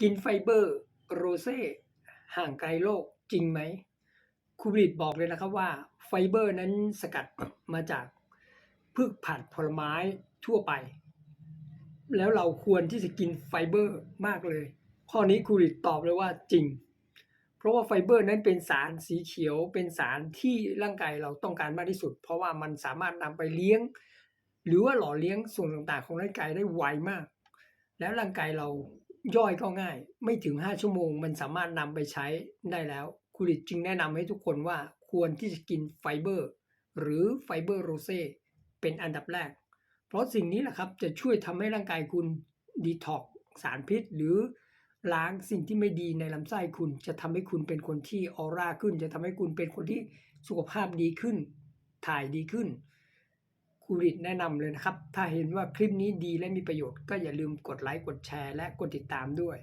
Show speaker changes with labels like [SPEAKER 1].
[SPEAKER 1] กินไฟเบอร์โรเซ่ห่างไกลโลกจริงไหมครูบริตบอกเลยนะครับว่าไฟเบอร์นั้นสกัดมาจากพืชผักผลไม้ทั่วไป แล้วเราควรที่จะกินไฟเบอร์มากเลย ข้อนี้ครูบริตตอบเลยว่าจริง เพราะว่าไฟเบอร์นั้นเป็นสารสีเขียวเป็นสารที่ร่างกายเราต้องการมากที่สุด เพราะว่ามันสามารถนำไปเลี้ยง หรือว่าหล่อเลี้ยงส่วนต่างๆของร่างกายได้ไวมาก แล้วร่างกายเรา ย่อยก็ง่าย ไม่ถึง 5 ชั่วโมง มันสามารถนำไปใช้ได้แล้วครูริจึงแนะนำให้ทุกคนว่าควรที่จะกินไฟเบอร์ หรือไฟเบอร์โรเซ่เป็นอันดับแรก เพราะสิ่งนี้แหละครับจะช่วยทำให้ร่างกายคุณดีท็อกสารพิษ หรือล้างสิ่งที่ไม่ดีในลำไส้คุณจะทำให้คุณเป็นคนที่ออร่าขึ้น จะทำให้คุณเป็นคนที่สุขภาพดีขึ้น ถ่ายดีขึ้น ครูริตแนะนำเลยนะครับ ถ้าเห็นว่าคลิปนี้ดีและมีประโยชน์ก็อย่าลืมกดไลค์กดแชร์และกดติดตามด้วย